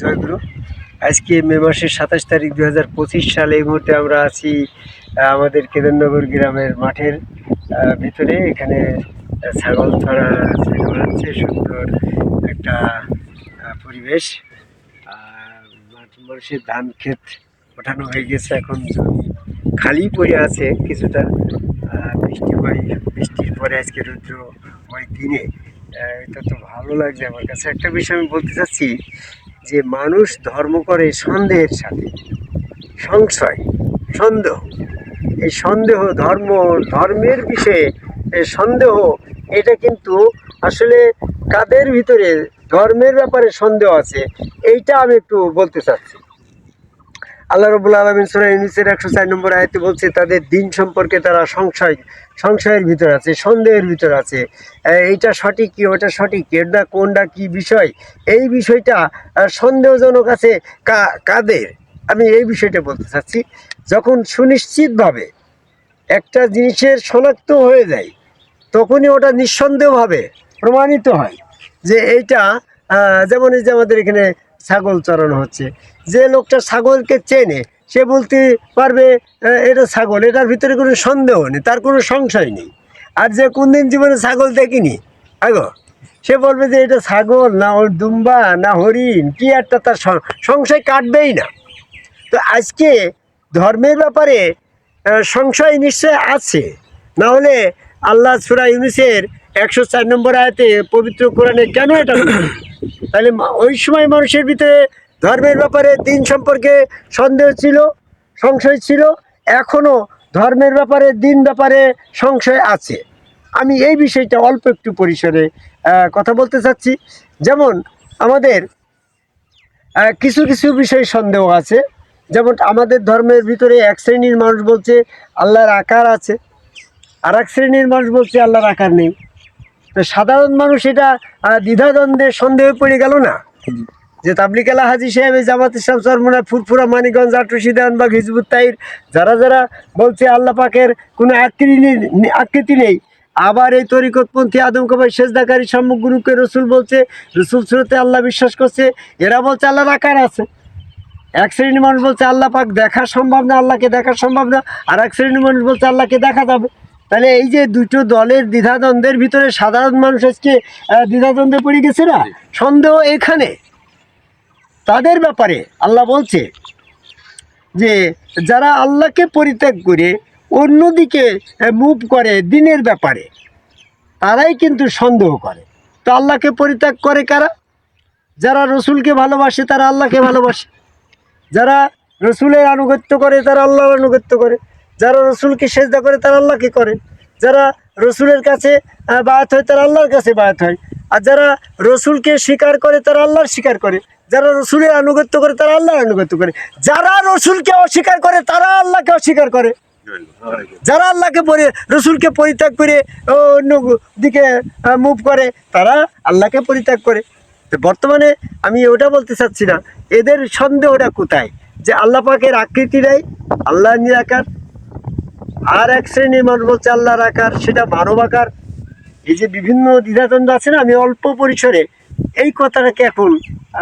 জয়গুরু আজকে মে মাসের সাতাশ তারিখ দু হাজার পঁচিশ সালে এই মুহূর্তে আমরা আছি আমাদের কেদারনগর গ্রামের মাঠের ভিতরে। এখানে ছাগল ছড়া ছাগল হচ্ছে সুন্দর একটা পরিবেশ। মানুষের ধান ক্ষেত ওঠানো হয়ে গেছে। এখন খালি পড়ে আছে কিছুটা। বৃষ্টি হয়, বৃষ্টির পরে আজকে রুদ্র ওই দিনে। এটা তো ভালো লাগছে আমার কাছে। একটা বিষয় আমি বলতে চাচ্ছি যে মানুষ ধর্ম করে সন্দেহের সাথে, সংশয়, সন্দেহ। এই সন্দেহ ধর্ম, ধর্মের বিষয়ে সন্দেহ, এটা কিন্তু আসলে কাদের ভিতরে ধর্মের ব্যাপারে সন্দেহ আছে, এইটা আমি একটু বলতে চাচ্ছি। আল্লাহ রবুল আলমিন সুরা ইউনিসের একশো চার নম্বর আয়তে বলছে, তাদের দিন সম্পর্কে তারা সংশয়, সংশয়ের ভিতর আছে, সন্দেহের ভিতর আছে। এইটা সঠিক কি, ওটা সঠিক? এটা কোনটা, কি বিষয়? এই বিষয়টা সন্দেহজনক আছে কাদের? আমি এই বিষয়টা বলতে চাচ্ছি, যখন সুনিশ্চিতভাবে একটা জিনিসের শনাক্ত হয়ে যায়, তখনই ওটা নিঃসন্দেহভাবে প্রমাণিত হয় যে এইটা যেমন এই যে আমাদের এখানে ছাগল চড়ানো হচ্ছে যে লোকটা ছাগলকে চেনে, সে বলতে পারবে এটা ছাগল, এটার ভিতরে কোনো সন্দেহ নেই, তার কোনো সংশয় নেই। আর যে কোনদিন জীবনে ছাগল দেখিনি, আগো, সে বলবে যে এটা ছাগল, না ওর দুম্বা, না হরিণ, কি একটা তার সংশয় কাটবেই না। তো আজকে ধর্মের ব্যাপারে সংশয় নিশ্চয় আছে। না হলে আল্লাহ সুরা ইউনিসের একশো চার নম্বর আয়াতে পবিত্র কোরআনে কেন এটা তাহলে ওই সময় মানুষের ভিতরে ধর্মের ব্যাপারে দিন সম্পর্কে সন্দেহ ছিল, সংশয় ছিল এখনও ধর্মের ব্যাপারে, দিন ব্যাপারে সংশয় আছে। আমি এই বিষয়টা অল্প একটু পরিসরে কথা বলতে চাচ্ছি। যেমন আমাদের কিছু কিছু বিষয়ে সন্দেহ আছে। যেমন আমাদের ধর্মের ভিতরে এক শ্রেণির মানুষ বলছে আল্লাহর আকার আছে। আর এক শ্রেণির মানুষ বলছে আল্লাহর আকার নেই। তো সাধারণ মানুষ এটা দ্বিধাদ্বন্দ্বে সন্দেহে পড়ে গেল না? যে তাবলিক আলা হাজি সাহেব এই জামাত ইসলাম সরমনা ফুরফুরা মানিগঞ্জ আটরশি দেওয়ানবাগ হিজবুত তাইর, যারা যারা বলছে আল্লাহ পাকের কোনো আকৃতি নেই- আকৃতি নেই, আবার এই তরিকতপন্থী আদমকবাই সেজদাকারী সম্মুখ গুরুকে রসুল বলছে, রসুল সুরতে আল্লাহ বিশ্বাস করছে, এরা বলছে আল্লাহর আকার আছে। এক শ্রেণির মানুষ বলছে আল্লাহ পাক দেখা সম্ভব না, আল্লাহকে দেখা সম্ভব না, আর এক শ্রেণির মানুষ বলছে আল্লাহকে দেখা যাবে। তাহলে এই যে দুটো দলের দ্বিধাদ্বন্দ্বের ভিতরে সাধারণ মানুষ আজকে দ্বিধাদ্বন্দ্বে পড়ে গেছে না? সন্দেহ এখানে। তাদের ব্যাপারে আল্লাহ বলছে যে, যারা আল্লাহকে পরিত্যাগ করে অন্যদিকে মুভ করে দিনের ব্যাপারে, তারাই কিন্তু সন্দেহ করে। তো আল্লাহকে পরিত্যাগ করে কারা? যারা রসুলকে ভালোবাসে তারা আল্লাহকে ভালোবাসে। যারা রসুলের আনুগত্য করে তারা আল্লাহর আনুগত্য করে। যারা রসুলকে সেজদা করে তারা আল্লাহকে করে। যারা রসুলের কাছে বায়াত হয় তারা আল্লাহর কাছে বায়াত হয়। আর যারা রসুলকে স্বীকার করে তারা আল্লাহর স্বীকার করে। যারা রসুলের আনুগত্য করে, তারা আল্লাহর আনুগত্য করে। যারা রসুলকে অস্বীকার করে, তারা আল্লাহকে অস্বীকার করে। যারা আল্লাহকে পরে, রসুলকে পরিত্যাগ করে অন্য দিকে মুভ করে, তারা আল্লাহকে পরিত্যাগ করে। তো বর্তমানে আমি ওটা বলতে চাচ্ছি না, এদের সন্দেহটা কোথায়? যে আল্লাহ পাকের আকৃতি নেই, আল্লাহ নিরাকার, আর এক শ্রেণির মানুষ বলছে আল্লাহর আকার, সেটা মানব আকার এই যে বিভিন্ন দ্বিধাদ্বন্দ্ব আছে না, আমি অল্প পরিসরে এই কথাটাকে এখন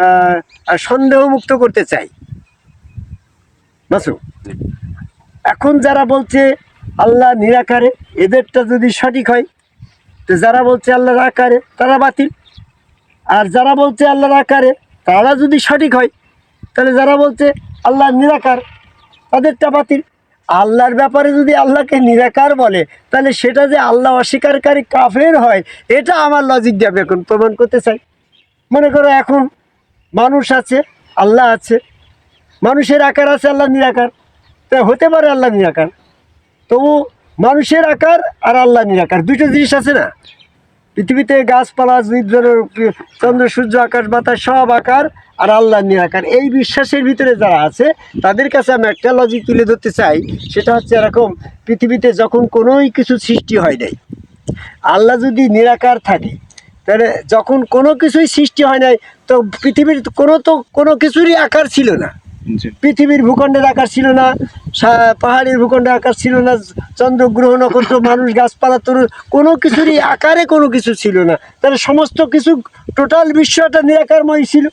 আহ, সন্দেহ মুক্ত করতে চাই। মাসু এখন যারা বলছে আল্লাহ নিরাকারে এদেরটা যদি সঠিক হয় তো যারা বলছে আল্লাহর আকারে তারা বাতিল। আর যারা বলছে আল্লাহর আকারে তারা যদি সঠিক হয় তাহলে যারা বলছে আল্লাহ নিরাকার তাদেরটা বাতিল। আল্লাহর ব্যাপারে যদি আল্লাহকে নিরাকার বলে তাহলে সেটা যে আল্লাহ অস্বীকারী কাফের হয় এটা আমার লজিক দিয়ে এখন প্রমাণ করতে চাই। মনে করো এখন মানুষ আছে, আল্লাহ আছে, মানুষের আকার আছে, আল্লাহ নিরাকার। তা হতে পারে আল্লাহ নিরাকার। তবু মানুষের আকার আর আল্লাহ নিরাকার দুটো জিনিস আছে না? পৃথিবীতে গাছপালা জীবজনের চন্দ্র, সূর্য, আকাশ, বাতাস, সব আকার আর আল্লাহ নিরাকার। এই বিশ্বাসের ভিতরে যারা আছে, তাদের কাছে আমি একটা লজিক তুলে ধরতে চাই, সেটা হচ্ছে এরকম, পৃথিবীতে যখন কোনোই কিছু সৃষ্টি হয় নাই, আল্লাহ যদি নিরাকার থাকে তাহলে যখন কোনো কিছুই সৃষ্টি হয় নাই তো পৃথিবীর কোনো তো কোনো কিছুরই আকার ছিল না। পৃথিবীর ভূখণ্ডের আকার ছিল না পাহাড়ের ভূখণ্ডের আকার ছিল না চন্দ্র গ্রহ নক্ষত্র মানুষ গাছপালা তরু কোনো কিছুরই আকারে কোনো কিছু ছিল না। তাহলে সমস্ত কিছু টোটাল বিশ্বটা নিরাকারময় ছিল।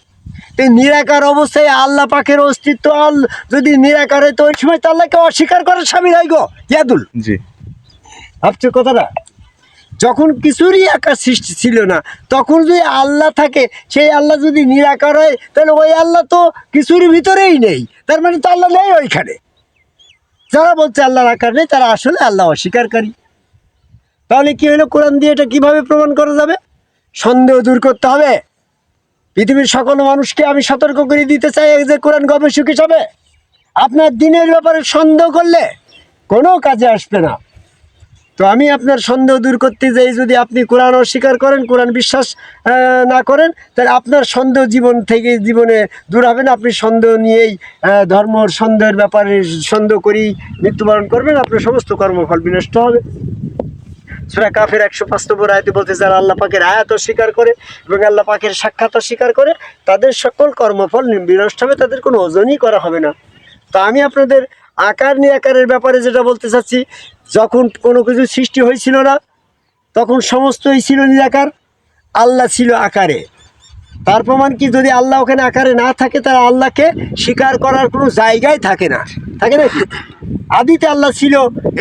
এই নিরাকার অবস্থায় আল্লাহ পাখের অস্তিত্ব আল- যদি নিরাকার হয় তো ওই সময় তো আল্লাহকে অস্বীকার করার স্বামী হয় গো ইয়াদুল। জি। ভাবছ কথাটা? যখন কিছুরই আকার সৃষ্টি ছিল না, তখন যদি আল্লাহ থাকে, সেই আল্লাহ যদি নিরাকার হয়, তাহলে ওই আল্লাহ তো কিছুরই ভিতরেই নেই। তার মানে তো আল্লাহ নেই ওইখানে। যারা বলছে আল্লাহর আকার নেই, তারা আসলে আল্লাহ অস্বীকারী। তাহলে কী হলো? কোরআন দিয়ে এটা কীভাবে প্রমাণ করা যাবে? সন্দেহ দূর করতে হবে। পৃথিবীর সকল মানুষকে আমি সতর্ক করে দিতে চাই যে কোরআন গবেষক হিসাবে। আপনার দিনের ব্যাপারে সন্দেহ করলে কোনো কাজে আসবে না। তো আমি আপনার সন্দেহ দূর করতে যাই যদি আপনি কোরআন অস্বীকার করেন কোরআন বিশ্বাস না করেন তাহলে আপনার সন্দেহ জীবন থেকে জীবনে দূর হবে না। আপনি সন্দেহ নিয়েই আহ, ধর্মর সন্দেহের ব্যাপারে সন্দেহ করেই মৃত্যুবরণ করবেন আপনার সমস্ত কর্মফল বিনষ্ট হবে। সুরা কাফের একশো নম্বর আয়তে বলতে যারা আল্লাহ পাকের আয়াত অস্বীকার করে এবং আল্লাহ পাকের সাক্ষাৎ অস্বীকার করে তাদের সকল কর্মফল বিনষ্ট হবে তাদের কোনো ওজনই করা হবে না। তো আমি আপনাদের আকার নিয়ে আকারের ব্যাপারে যেটা বলতে চাচ্ছি, যখন কোনো কিছু সৃষ্টি হয়েছিল না, তখন সমস্তই ছিল নিরাকার, আল্লাহ ছিল আকারে। তার প্রমাণ কি, যদি আল্লাহ ওখানে আকারে না থাকে, তাহলে আল্লাহকে স্বীকার করার কোনো জায়গায় থাকে না। থাকে না আদিতে আল্লাহ ছিল,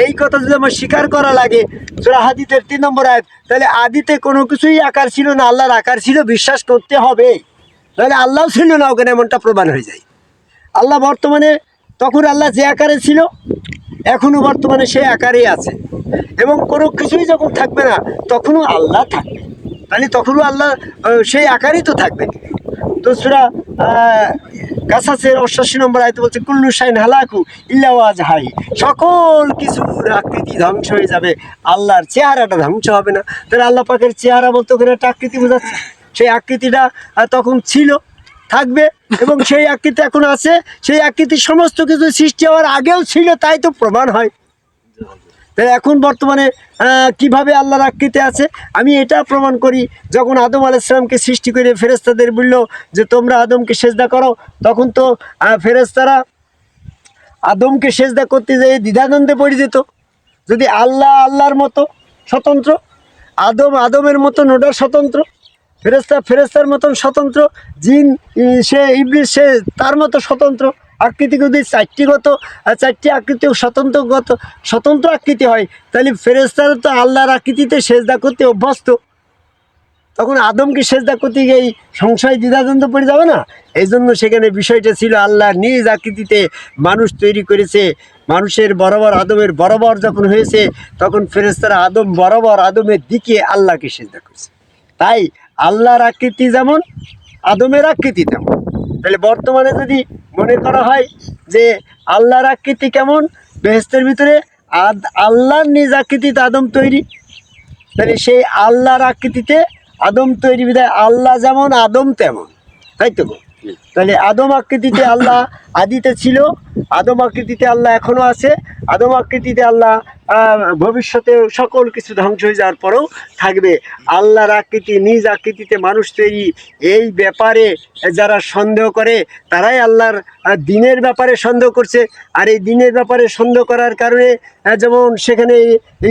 এই কথা যদি আমার স্বীকার করা লাগে, সুরা হাদিতের তিন নম্বর আয়াত, তাহলে আদিতে কোনো কিছুই আকার ছিল না, আল্লাহর আকার ছিল, বিশ্বাস করতে হবে। তাহলে আল্লাহ ছিল না, ওখানে এমনটা প্রমাণ হয়ে যায়। আল্লাহ বর্তমানে তখন আল্লাহ যে আকারে ছিল এখনও বর্তমানে সেই আকারেই আছে। এবং কোনো কিছুই যখন থাকবে না, তখনও আল্লাহ থাকবে। তাহলে তখনও আল্লাহ সেই আকারেই তো থাকবে। তো সুরা কাসাসের অষ্টাশি নম্বর আয়তে বলছে, কুল্লু শাইন হালাকু ইল্লাওয়াজ হাই সকল কিছুর আকৃতি ধ্বংস হয়ে যাবে। আল্লাহর চেহারাটা ধ্বংস হবে না। তাহলে আল্লাহ পাকের চেহারা বলতে ওখানে একটা আকৃতি বোঝাচ্ছে। সেই আকৃতিটা তখন ছিল। থাকবে এবং সেই আকৃতি এখন আছে। সেই আকৃতি সমস্ত কিছু সৃষ্টি হওয়ার আগেও ছিল তাই তো প্রমাণ হয়। তাই এখন বর্তমানে কীভাবে আল্লাহর আকৃতি আছে আমি এটা প্রমাণ করি। যখন আদম আলাইসালামকে সৃষ্টি করে ফেরেস্তাদের বলল যে তোমরা আদমকে সেজদা করো তখন তো আহ, ফেরেশতারা আদমকে সেজদা করতে যেয়ে দ্বিধাদ্বন্দ্বে পড়ে যেত। যদি আল্লাহ আল্লাহর মতো স্বতন্ত্র আদম আদমের মতো নোডার স্বতন্ত্র ফেরেস্তা ফেরেস্তার মতন স্বতন্ত্র, জিন সে, ইবলিস, সে, তার মতো স্বতন্ত্র। আকৃতি যদি চারটিগত চারটি আকৃতি স্বতন্ত্রগত, স্বতন্ত্র আকৃতি হয়, তাহলে ফেরেস্তারা তো আল্লাহর আকৃতিতে সেজদা করতে অভ্যস্ত। তখন আদমকে সেজদা করতে গিয়ে সংশয় দ্বিধাদ্বন্দ্ব পড়ে যাবে না? এই জন্য সেখানে বিষয়টা ছিল আল্লাহ নিজ আকৃতিতে মানুষ তৈরি করেছে। মানুষের বরাবর আদমের বরাবর যখন হয়েছে, তখন ফেরেস্তারা আদম বরাবর আদমের দিকে আল্লাহকে সেজদা করেছে। তাই আল্লাহর আকৃতি যেমন, আদমের আকৃতি তেমন। তাহলে বর্তমানে যদি মনে করা হয় যে আল্লাহর আকৃতি কেমন, বেহেস্তের ভিতরে আদ আল্লাহর নিজ আকৃতিতে আদম তৈরি। তাহলে সেই আল্লাহর আকৃতিতে আদম তৈরি বিধায় আল্লাহ যেমন, আদম তেমন। তাই তো? তাহলে আদম আকৃতিতে আল্লাহ আদিতে ছিল, আদম আকৃতিতে আল্লাহ এখনও আছে, আদম আকৃতিতে আল্লাহ ভবিষ্যতে সকল কিছু ধ্বংস হয়ে যাওয়ার পরেও থাকবে। আল্লাহর আকৃতি, নিজ আকৃতিতে মানুষ তৈরি। এই ব্যাপারে যারা সন্দেহ করে, তারাই আল্লাহর দিনের ব্যাপারে সন্দেহ করছে। আর এই দিনের ব্যাপারে সন্দেহ করার কারণে যেমন সেখানে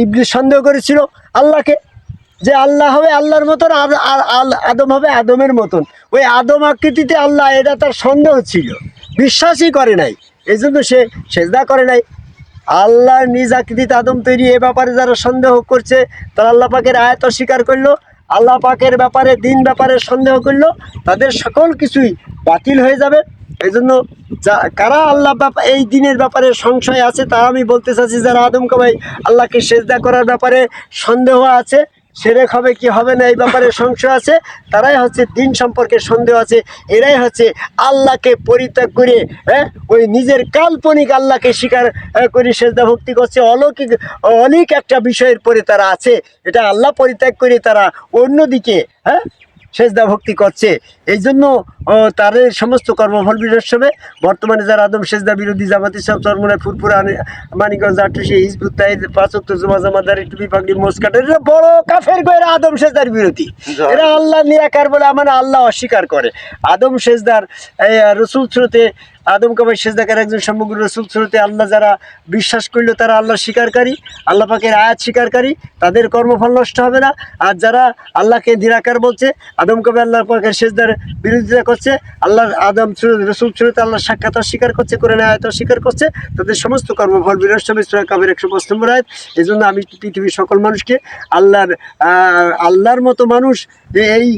ইবলিস সন্দেহ করেছিল আল্লাহকে, যে আল্লাহ হবে আল্লাহর মতন আদম হবে আদমের মতন। ওই আদম আকৃতিতে আল্লাহ, এটা তার সন্দেহ ছিল। বিশ্বাসই করে নাই। এই জন্য সে সেজদা করে নাই। আল্লাহর নিজ আকৃতিতে আদম তৈরি এ ব্যাপারে যারা সন্দেহ করছে, তারা আল্লাহ পাকের আয়াত অস্বীকার করল, আল্লাহ পাকের ব্যাপারে, দিন ব্যাপারে সন্দেহ করল, তাদের সকল কিছুই বাতিল হয়ে যাবে। এই জন্য যা, কারা আল্লাহ এই দিনের ব্যাপারে সংশয় আছে, তা আমি বলতে চাচ্ছি যারা আদম কামাই আল্লাহকে সেজদা করার ব্যাপারে সন্দেহ আছে। সেরেক হবে কি হবে না, এই ব্যাপারে সংশয় আছে। তারাই হচ্ছে দিন সম্পর্কে সন্দেহ আছে। এরাই হচ্ছে আল্লাহকে পরিত্যাগ করে হ্যাঁ ওই নিজের কাল্পনিক আল্লাহকে স্বীকার করে সেজদা ভক্তি করছে। অলৌকিক অনেক একটা বিষয়ের পরে তারা আছে। এটা আল্লাহ পরিত্যাগ করে তারা অন্যদিকে হ্যাঁ সেজদা ভক্তি করছে। এই জন্য তাদের সমস্ত কর্মফল হবে বর্তমানে যারা আদম সেজদা বিরোধী জামাতি সব চরমনে ফুরপুরা মানিকগঞ্জ আটশে হিজবুত তাহিদ পাঁচক্ত জুমা জামাদারি টুপি পাগড়ি মোসকাট এরা বড় কাফের গয়রা আদম সেজদার বিরোধী। এরা আল্লাহ নিরাকার বলে আমার আল্লাহ অস্বীকার করে। আদম সেজদার রসুল স্রোতে আদম কাবাই সেজদাকার একজন সমগ্র রসুল স্রোতে আল্লাহ যারা বিশ্বাস করল, তারা আল্লাহ স্বীকারকারী, আল্লাহ পাকের আয়াত স্বীকারকারী, তাদের কর্মফল নষ্ট হবে না। আর যারা আল্লাহকে নিরাকার বলছে, আদম কবে আল্লাহ পাকের সেজদার বিরোধিতা করছে, আল্লাহ আদম রসুল সুরত আল্লাহ সাক্ষাৎ অস্বীকার করছে করে নেয় আয়ত অস্বীকার করছে, তাদের সমস্ত কর্মফল বিনষ্ট মিশ্র কাবের একশো পাঁচ নম্বর আয়াত এই জন্য আমি পৃথিবীর সকল মানুষকে আল্লাহর আল্লাহর মতো মানুষ, এই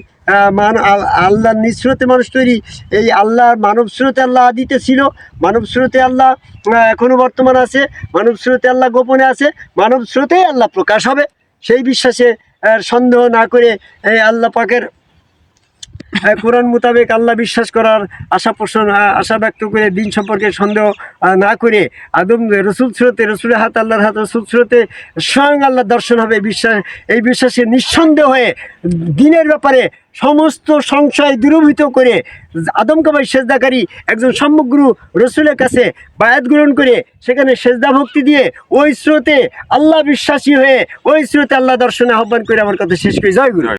মান আল- আল্লাহর নিঃস্রোতে মানুষ তৈরি। এই আল্লাহ মানব স্রোতে আল্লাহ আদিতে ছিল মানব স্রোতে আল্লাহ আহ, এখনও বর্তমান আছে। মানব স্রোতে আল্লাহ গোপনে আছে। মানব স্রোতেই আল্লাহ প্রকাশ হবে। সেই বিশ্বাসে সন্দেহ না করে এই আল্লাহ পাকের কোরআন মোতাবেক আল্লাহ বিশ্বাস করার আশা পোষণ আশা ব্যক্ত করে দিন সম্পর্কে সন্দেহ না করে আদম রসুল স্রোতে রসুলের হাত আল্লাহর হাত রসুল স্রোতে স্বয়ং আল্লাহ দর্শন হবে। বিশ্বাস এই বিশ্বাসে নিঃসন্দেহ হয়ে দিনের ব্যাপারে সমস্ত সংশয় দূরভূত করে আদম কাবাই সেজদাকারী একজন সমগ্র রসুলের কাছে বায়াত গ্রহণ করে সেখানে সেজদা ভক্তি দিয়ে ওই স্রোতে আল্লাহ বিশ্বাসী হয়ে ওই স্রোতে আল্লাহ দর্শনে আহ্বান করে আমার কথা শেষ করি। জয় গুরু।